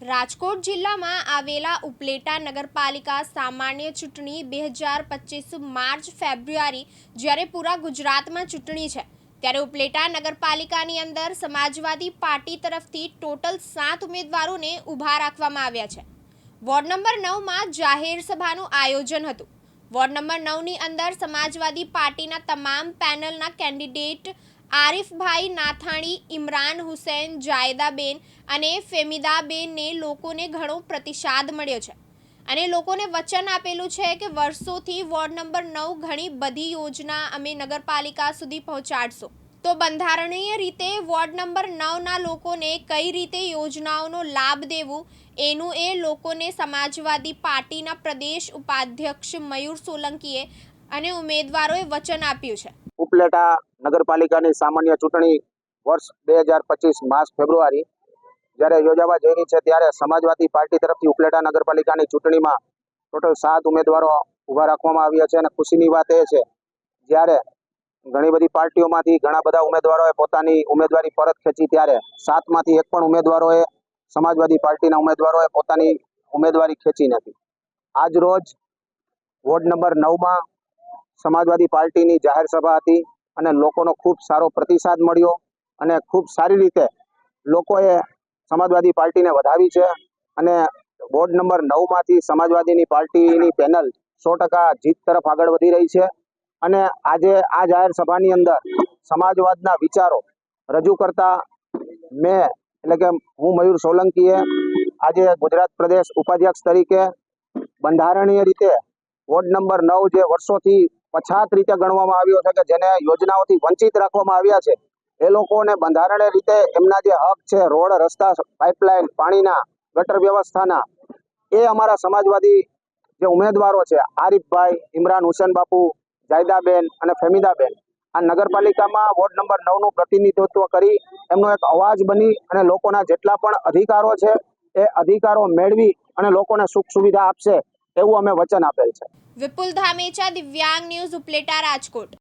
રાજકોટ જિલ્લામાં આવેલા ઉપલેટા નગરપાલિકા સામાન્ય ચૂંટણી બે હજાર પચીસ માર્ચ ફેબ્રુઆરી જ્યારે પૂરા ગુજરાતમાં ચૂંટણી છે, ત્યારે ઉપલેટા નગરપાલિકાની અંદર સમાજવાદી પાર્ટી તરફથી ટોટલ સાત ઉમેદવારોને ઊભા રાખવામાં આવ્યા છે. વોર્ડ નંબર નવમાં જાહેર સભાનું આયોજન હતું. વોર્ડ નંબર નવની અંદર સમાજવાદી પાર્ટીના તમામ પેનલના કેન્ડિડેટ આરિફભાઈ નાથાણી, ઇમરાન હુસૈન, જાયદાબેન અને ફેમિદાબેનને લોકોને ઘણો પ્રતિસાદ મળ્યો છે. અને લોકોને વચન આપેલું છે કે વર્ષોથી વોર્ડ નંબર નવ ઘણી બધી યોજના અમે નગરપાલિકા સુધી પહોંચાડશો. તો બંધારણીય રીતે વોર્ડ નંબર નવના લોકોને કઈ રીતે યોજનાઓનો લાભ દેવું, એનું એ લોકોને સમાજવાદી પાર્ટીના પ્રદેશ ઉપાધ્યક્ષ મયુર સોલંકીએ અને ઉમેદવારોએ વચન આપ્યું છે. ઉપલેટા નગરપાલિકાની સામાન્ય ચૂંટણી વર્ષ બે હજાર પચીસ માર્ચ ફેબ્રુઆરી જ્યારે યોજાવા જઈ રહી છે, ત્યારે સમાજવાદી પાર્ટી તરફથી ઉપલેટા નગરપાલિકાની ચૂંટણીમાં ટોટલ સાત ઉમેદવારો ઊભા રાખવામાં આવ્યા છે અને ખુશીની વાત એ છે, જ્યારે ઘણી બધી પાર્ટીઓમાંથી ઘણા બધા ઉમેદવારોએ પોતાની ઉમેદવારી પરત ખેંચી, ત્યારે સાતમાંથી એક પણ ઉમેદવારોએ સમાજવાદી પાર્ટીના ઉમેદવારોએ પોતાની ઉમેદવારી ખેંચી નથી. આજ રોજ વોર્ડ નંબર નવમાં સમાજવાદી પાર્ટીની જાહેર સભા હતી અને લોકોનો ખૂબ સારો પ્રતિસાદ મળ્યો અને ખૂબ સારી રીતે લોકોએ સમાજવાદી પાર્ટીને વધાવી છે અને વોર્ડ નંબર નવમાંથી સમાજવાદીની પાર્ટીની પેનલ સો ટકા જીત તરફ આગળ વધી રહી છે અને આજે આ જાહેર સભાની અંદર સમાજવાદના વિચારો રજૂ કરતા મેં, એટલે કે હું મયુર સોલંકીએ, આજે ગુજરાત પ્રદેશ ઉપાધ્યક્ષ તરીકે બંધારણીય રીતે વોર્ડ નંબર નવ જે વર્ષોથી પછાત રીતે ગણવામાં આવ્યો છે કે જેને યોજનાઓથી વંચિત રાખવામાં આવ્યા છે. એ લોકોને બંધારણીય રીતે એમના જે હક છે, રોડ, રસ્તા, પાઇપલાઇન, પાણીના, ગટર વ્યવસ્થાના, એ અમારા સમાજવાદી જે ઉમેદવારો છે, આરીફભાઈ, ઇમરાન હુસેન બાપુ, જાયદાબેન અને ફેમિદાબેન, આ નગરપાલિકામાં વોર્ડ નંબર નવનું પ્રતિનિધિત્વ કરી એમનો એક અવાજ બની અને લોકોના જેટલા પણ અધિકારો છે, એ અધિકારો મેળવી અને લોકોને સુખ સુવિધા આપશે, એવું અમે વચન આપેલ છે. વિપુલ ધામેચા દિવ્યાંગ ન્યૂઝ ઉપલેટા રાજકોટ.